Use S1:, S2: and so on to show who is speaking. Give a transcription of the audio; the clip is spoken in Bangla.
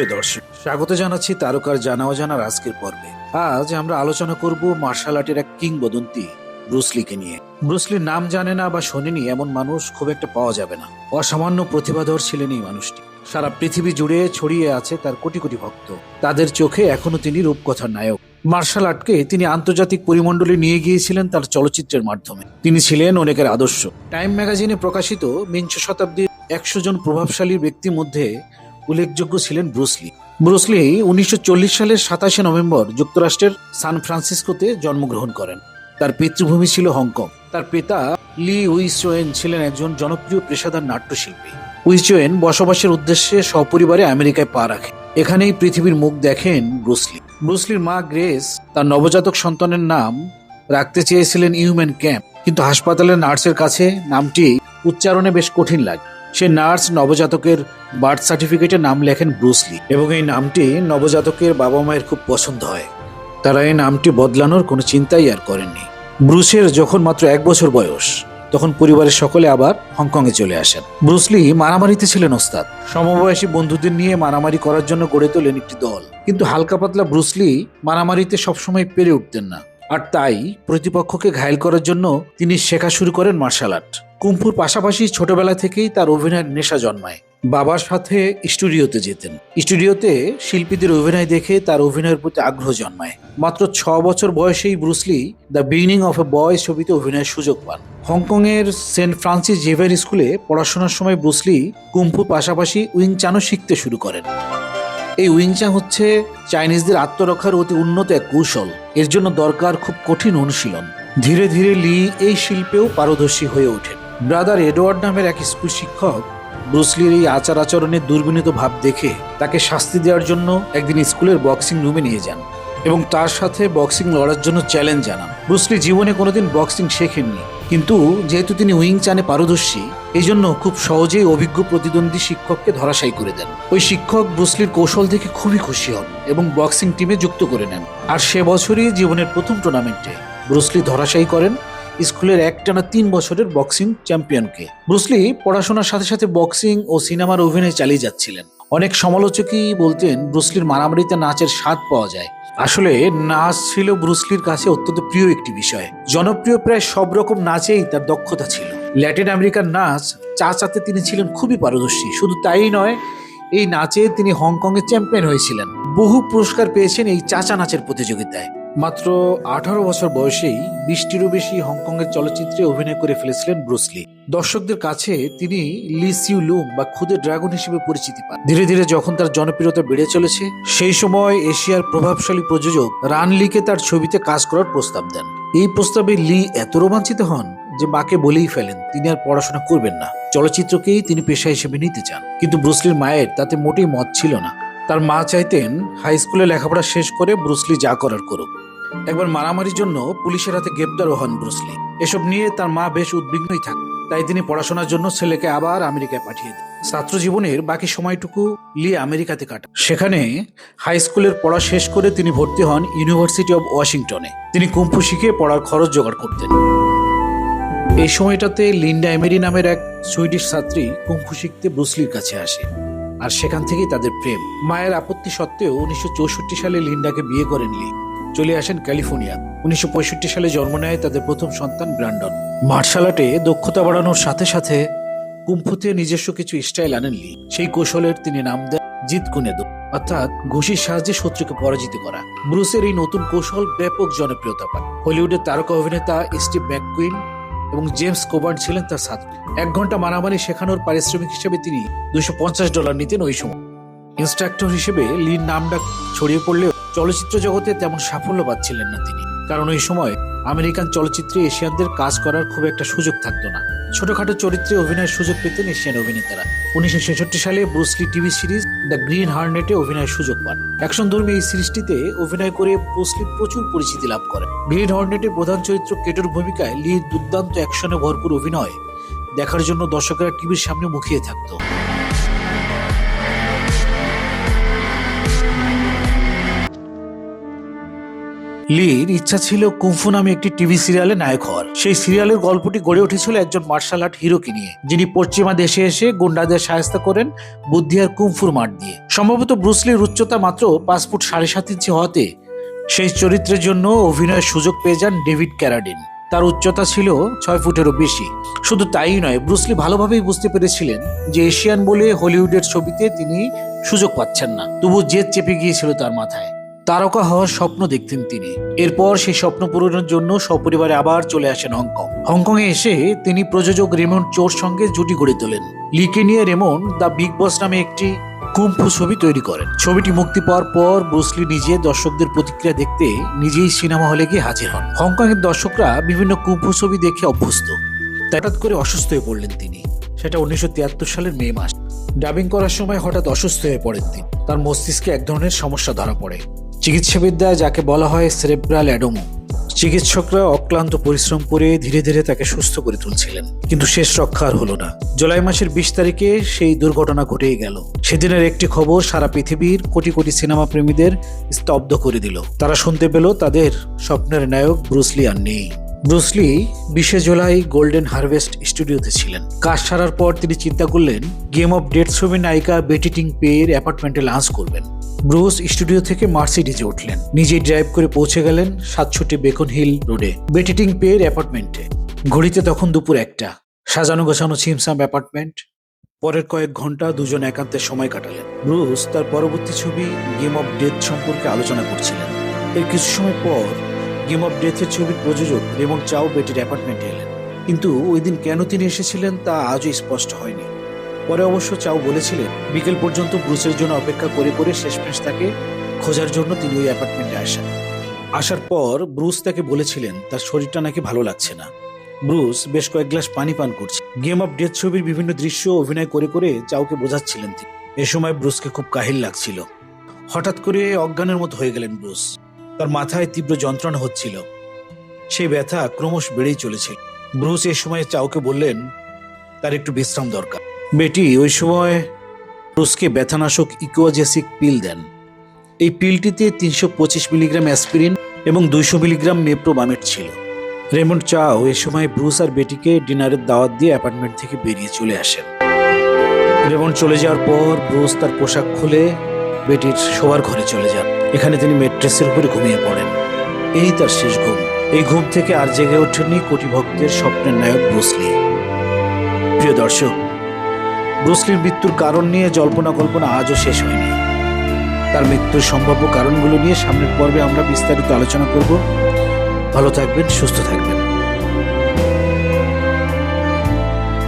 S1: প্রিয় দর্শক, স্বাগত জানাচ্ছি তারকার জানা অজানার আজকের পর্বে। আজ আমরা আলোচনা করব মার্শাল আর্টের এক কিংবদন্তি ব্রুসলিকে নিয়ে। ব্রুসলির নাম জানে না বা শোনেনি এমন মানুষ খুব একটা পাওয়া যাবে না। অসামান্য প্রতিভাধর ছিলেন এই মানুষটি। সারা পৃথিবী জুড়ে ছড়িয়ে আছে তার কোটি কোটি ভক্ত। তাদের চোখে এখনও তিনি রূপকথার নায়ক। মার্শাল আর্টকে তিনি আন্তর্জাতিক পরিমণ্ডলে নিয়ে গিয়েছিলেন তার চলচ্চিত্রের মাধ্যমে। তিনি ছিলেন অনেকের আদর্শ। টাইম ম্যাগাজিনে প্রকাশিত বিংশ শতাব্দীর একশো জন প্রভাবশালী ব্যক্তির মধ্যে উল্লেখযোগ্য ছিলেন ব্রুসলি ব্রুসলি উনিশশো সালের সাতাশে নভেম্বর যুক্তরাষ্ট্রের সান ফ্রান্সিসকোতে জন্মগ্রহণ করেন। তার পিতৃভূমি ছিল হংকং। তার পিতা লি উইসোয়েন ছিলেন একজন জনপ্রিয় পেশাদার নাট্যশিল্পী। উইসোয়েন বসবাসের উদ্দেশ্যে সপরিবারে আমেরিকায় পা রাখেন। এখানেই পৃথিবীর মুখ দেখেন ব্রুসলি ব্রুসলির মা গ্রেস তার নবজাতক সন্তানের নাম রাখতে চেয়েছিলেন ইউম্যান ক্যাম্প। কিন্তু হাসপাতালের নার্সের কাছে নামটি উচ্চারণে বেশ কঠিন লাগে। সে নার্স নবজাতকের বার্থ সার্টিফিকেটে নাম লেখেন ব্রুসলি এবং এই নামটি নবজাতকের বাবা মায়ের খুব পছন্দ হয়। তারা এই নামটি বদলানোর কোনো চিন্তাই আর করেননি। ব্রুসের যখন মাত্র এক বছর বয়স, তখন পরিবারের সকলে আবার হংকংয়ে চলে আসেন। ব্রুসলি মারামারিতে ছিলেন ওস্তাদ। সমবয়সী বন্ধুদের নিয়ে মারামারি করার জন্য গড়ে তোলেন একটি দল। কিন্তু হালকা পাতলা ব্রুসলি মারামারিতে সবসময় পেরে উঠতেন না। আর তাই প্রতিপক্ষকে ঘায়েল করার জন্য তিনি শেখা শুরু করেন মার্শাল আর্ট। কুম্ফুর পাশাপাশি ছোটবেলা থেকেই তার অভিনয়ের নেশা জন্মায়। বাবার সাথে স্টুডিওতে যেতেন। স্টুডিওতে শিল্পীদের অভিনয় দেখে তার অভিনয়ের প্রতি আগ্রহ জন্মায়। মাত্র ছ বছর বয়সেই Bruce Lee the beginning of a boy ছবিতে অভিনয়ের সুযোগ পান। হংকংয়ের সেন্ট ফ্রান্সিস জেভিয়ার স্কুলে পড়াশোনার সময় ব্রুসলি কুম্ফুর পাশাপাশি উইং চানও শিখতে শুরু করেন। এই উইংচাং হচ্ছে চাইনিজদের আত্মরক্ষার অতি উন্নত এক কৌশল। এর জন্য দরকার খুব কঠিন অনুশীলন। ধীরে ধীরে লি এই শিল্পেও পারদর্শী হয়ে ওঠেন। ব্রাদার এডওয়ার্ড নামের এক স্কুল শিক্ষক ব্রুসলির এই আচার আচরণের দুর্বিনীত ভাব দেখে তাকে শাস্তি দেওয়ার জন্য একদিন স্কুলের বক্সিং রুমে নিয়ে যান এবং তার সাথে বক্সিং লড়ার জন্য চ্যালেঞ্জ জানান। ব্রুসলি জীবনে কোনোদিন বক্সিং শেখেননি, কিন্তু যেহেতু তিনি উইং চানে পারদর্শী এই জন্য খুব সহজেই অভিজ্ঞ প্রতিদ্বন্দ্বী শিক্ষককে ধরাশায়ী করে দেন। ওই শিক্ষক ব্রুসলির কৌশল দেখে খুবই খুশি হন এবং বক্সিং টিমে যুক্ত করে নেন। আর সে বছরই জীবনের প্রথম টুর্নামেন্টে ব্রুসলি ধরাশায়ী করেন স্কুলের একটানা তিন বছরের বক্সিং চ্যাম্পিয়নকে। ব্রুসলি পড়াশোনার সাথে সাথে বক্সিং ও সিনেমার অভিনয় চালিয়ে যাচ্ছিলেন। অনেক সমালোচকই বলতেন ব্রুসলির মারামারিতে নাচের স্বাদ পাওয়া যায়। আসলে নাচ ছিল ব্রুসলির কাছে অত্যন্ত প্রিয় একটি বিষয়। জনপ্রিয় প্রায় সব রকম নাচেই তার দক্ষতা ছিল। ল্যাটিন আমেরিকার নাচ চাচাতে তিনি ছিলেন খুবই পারদর্শী। শুধু তাই নয়, এই নাচে তিনি হংকংয়ের চ্যাম্পিয়ন হয়েছিলেন। বহু পুরস্কার পেয়েছেন এই চাচা নাচের প্রতিযোগিতায়। মাত্র আঠারো বছর বয়সেই বিশটিরও বেশি হংকংয়ের চলচ্চিত্রে অভিনয় করে ফেলেছিলেন ব্রুসলি দর্শকদের কাছে তিনি লি সিউ লুং বা খুদে ড্রাগন হিসেবে পরিচিতি পান। ধীরে ধীরে যখন তার জনপ্রিয়তা বেড়ে চলেছে, সেই সময় এশিয়ার প্রভাবশালী প্রযোজক রান লিকে তার ছবিতে কাজ করার প্রস্তাব দেন। এই প্রস্তাবে লি এত রোমাঞ্চিত হন যে মাকে বলেই ফেলেন, তিনি আর পড়াশোনা করবেন না। চলচ্চিত্রকেই তিনি পেশা হিসেবে নিতে চান। কিন্তু ব্রুসলির মায়ের তাতে মোটেই মত ছিল না। তার মা চাইতেন হাই স্কুলে লেখাপড়া শেষ করে ব্রুসলি যা করার করুক। একবার মারামারির জন্য পুলিশের হাতে গ্রেপ্তারও হন ব্রুসলি এসব নিয়ে তার মা বেশ উদ্বিগ্নই থাকেন তাই তিনি পড়াশোনার জন্য ছেলেকে আবার আমেরিকায় পাঠিয়ে দেন। ছাত্র জীবনের বাকি সময়টুকু লি আমেরিকাতে কাটান। সেখানে হাই স্কুলের পড়া শেষ করে তিনি ভর্তি হন ইউনিভার্সিটি অব ওয়াশিংটনে তিনি কুম্ফু শিখে পড়ার খরচ জোগাড় করতেন। এই সময়টাতে লিন্ডা এমেরি নামের এক সুইডিশ ছাত্রী কুম্ফু শিখতে ব্রুসলির কাছে আসে। আর সেখান থেকেই তাদের প্রেম। মায়ের আপত্তি সত্ত্বেও উনিশশো চৌষট্টি সালে লিন্ডাকে বিয়ে করেন লি। চলে আসেন ক্যালিফোর্নিয়া। উনিশশো পঁয়ষট্টি সালে জন্ম নেয় তাদের প্রথম সন্তান ব্র্যান্ডন। মার্শাল আর্টে দক্ষতা বাড়ানোর সাথে সাথে কুম্ফুতে নিজস্ব কিছু স্টাইল আনেন লি। সেই কৌশলের তিনি নাম দেন জিত কুনেদো। অর্থাৎ ঘুষির সাহায্যে শত্রুকে পরাজিত করা। ব্রুসের এই নতুন কৌশল ব্যাপক জনপ্রিয়তা পায়। হলিউডের তারকা অভিনেতা স্টিভ ম্যাককুইন এবং জেমস কোবার্ন ছিলেন তার ছাত্রী এক ঘণ্টা মারামারি শেখানোর পারিশ্রমিক হিসেবে তিনি দুশো পঞ্চাশ ডলার নিতেন ওই সময়। ইনস্ট্রাক্টর হিসেবে লির নামটা ছড়িয়ে পড়লেও চলচ্চিত্র জগতে তেমন সাফল্য পাচ্ছিলেন না তিনি। কারণ ওই সময় আমেরিকান চলচ্চিত্রে এশিয়ানদের কাজ করার খুব একটা সুযোগ থাকতো না। ছোটখাটো চরিত্রে অভিনয়ের সুযোগ পেতেন এশিয়ান অভিনেতারা। উনিশশো ছেষট্টি সালে Bruce Lee TV series the green হার্নেটে অভিনয়ের সুযোগ পান। অ্যাকশন ধর্মী এই সিরিজটিতে অভিনয় করে ব্রুসলি প্রচুর পরিচিতি লাভ করেন গ্রিন হার্নেটের প্রধান চরিত্র কেটোর ভূমিকায় লির দুর্দান্ত অ্যাকশনে ভরপুর অভিনয় দেখার জন্য দর্শকেরা টিভির সামনে মুখিয়ে থাকতো। লির ইচ্ছা ছিল কুমফু নামে একটি টিভি সিরিয়ালে নায়ক হওয়ার। সেই সিরিয়ালের গল্পটি গড়ে উঠেছিল একজন মার্শাল আর্ট হিরোকে নিয়ে, যিনি পশ্চিমা দেশে এসে গুন্ডাদের সাহায্য করেন বুদ্ধি আর কুমফুর মাঠ দিয়ে। সম্ভবত ব্রুসলির উচ্চতা মাত্র পাঁচ ফুট সাড়ে সাত ইঞ্চি হওয়াতে সেই চরিত্রের জন্য অভিনয়ের সুযোগ পেয়ে যান ডেভিড ক্যারাডিন। তার উচ্চতা ছিল ছয় ফুটেরও বেশি। শুধু তাই নয় ব্রুসলি ভালোভাবেই বুঝতে পেরেছিলেন যে এশিয়ান বলে হলিউডের ছবিতে তিনি সুযোগ পাচ্ছেন না। তবু জেদ চেপে গিয়েছিল তার মাথায়। তারকা হওয়ার স্বপ্ন দেখতেন তিনি। এরপর সেই স্বপ্ন পূরণের জন্য সপরিবারে আবার চলে আসেন হংকং। হংকংয়ে এসে তিনি প্রযোজক রেমন্ড চোর সঙ্গে জুটি গড়ে তোলেন। লিকে নিয়ে রেমন্ড দ্য বিগ বস নামে একটি কুম্ফু ছবি তৈরি করেন। ছবিটি মুক্তি পাওয়ার পর ব্রুসলি নিজে দর্শকদের প্রতিক্রিয়া দেখতে নিজেই সিনেমা হলে গিয়ে হাজির হন। হংকং এর দর্শকরা বিভিন্ন কুম্ফু ছবি দেখে অভ্যস্ত। হঠাৎ করে অসুস্থ হয়ে পড়লেন তিনি। সেটা উনিশশো তিয়াত্তর সালের মে মাস। ডাবিং করার সময় হঠাৎ অসুস্থ হয়ে পড়েন তিনি। তার মস্তিষ্কে এক ধরনের সমস্যা ধরা পড়ে। চিকিৎসাবিদ্যায় যাকে বলা হয় সেরেব্রাল অ্যাডোমো। চিকিৎসকরা অক্লান্ত পরিশ্রম করে ধীরে ধীরে তাকে সুস্থ করে তুলছিলেন। কিন্তু শেষ রক্ষা আর হলো না। জুলাই মাসের বিশ তারিখে সেই দুর্ঘটনা ঘটেই গেল। সেদিনের একটি খবর সারা পৃথিবীর কোটি কোটি সিনেমা প্রেমীদের স্তব্ধ করে দিল। তারা শুনতে পেল তাদের স্বপ্নের নায়ক ব্রুসলি আর নেই। ব্রুসলি বিশে জুলাই গোল্ডেন হারভেস্ট স্টুডিওতে ছিলেন। কাজ সারার পর তিনি চিন্তা করলেন গেম অফ ডেট ছবির নায়িকা বেটি টিং পেয়ের অ্যাপার্টমেন্টে লাঞ্চ করবেন। ব্রুস স্টুডিও থেকে মার্সিডিজে উঠলেন। নিজেই ড্রাইভ করে পৌঁছে গেলেন সাতষট্টি বেকন হিল রোডে বেটিটিং পেয়ের অ্যাপার্টমেন্টে। ঘড়িতে তখন দুপুর একটা। সাজানো গোছানো ছিমসাম অ্যাপার্টমেন্ট। পরের কয়েক ঘণ্টা দুজন একান্তে সময় কাটালেন। ব্রুস তার পরবর্তী ছবি গেম অফ ডেথ সম্পর্কে আলোচনা করছিলেন। এর কিছু সময় পর গেম অফ ডেথের ছবির প্রযোজক রেমন চাও বেটির অ্যাপার্টমেন্টে এলেন। কিন্তু ওই দিন কেন তিনি এসেছিলেন তা আজও স্পষ্ট হয়নি। পরে অবশ্য চাও বলেছিলেন, বিকেল পর্যন্ত ব্রুসের জন্য অপেক্ষা করে করে শেষমেশ তাকে খোঁজার জন্য তিনি ওই অ্যাপার্টমেন্টে আসেন। আসার পর ব্রুস তাকে বলেছিলেন, তার শরীরটা নাকি ভালো লাগছে না। ব্রুস বেশ কয়েক গ্লাস পানি পান করছে। গেম অফ ডেথ ছবির বিভিন্ন দৃশ্য অভিনয় করে করে চাউকে বোঝাচ্ছিলেন তিনি। এ সময় ব্রুসকে খুব কাহিল লাগছিল। হঠাৎ করে অজ্ঞানের মতো হয়ে গেলেন ব্রুস। তার মাথায় তীব্র যন্ত্রণা হচ্ছিল। সেই ব্যথা ক্রমশ বেড়েই চলেছে। ব্রুস এ সময় চাউকে বললেন, তার একটু বিশ্রাম দরকার। বেটি, ওই সময় ব্রুসকে ব্যথানাশক ইকোয়াজেসিক পিল দেন। এই পিলটিতে তিনশো পঁচিশ মিলিগ্রাম অ্যাসপিরিন এবং দুইশো মিলিগ্রাম মেপ্রোবামেট ছিল। রেমন্ড চাও এ সময় ব্রুস আর বেটিকে ডিনারের দাওয়াত দিয়ে অ্যাপার্টমেন্ট থেকে বেরিয়ে চলে আসেন। রেমন্ড চলে যাওয়ার পর ব্রুস তার পোশাক খুলে বেটির শোয়ার ঘরে চলে যান। এখানে তিনি মেট্রেসের উপরে ঘুমিয়ে পড়েন। এই তার শেষ ঘুম। এই ঘুম থেকে আর জেগে ওঠেনি কোটি ভক্তের স্বপ্নের নায়ক ব্রুসলি প্রিয় দর্শক ব্রুসলির মৃত্যুর কারণ নিয়ে জল্পনা কল্পনা আজও শেষ হয়নি। তার মৃত্যুর সম্ভাব্য কারণগুলো নিয়ে সামনের পর্বে আমরা বিস্তারিত আলোচনা করব। ভালো থাকবেন, সুস্থ থাকবেন।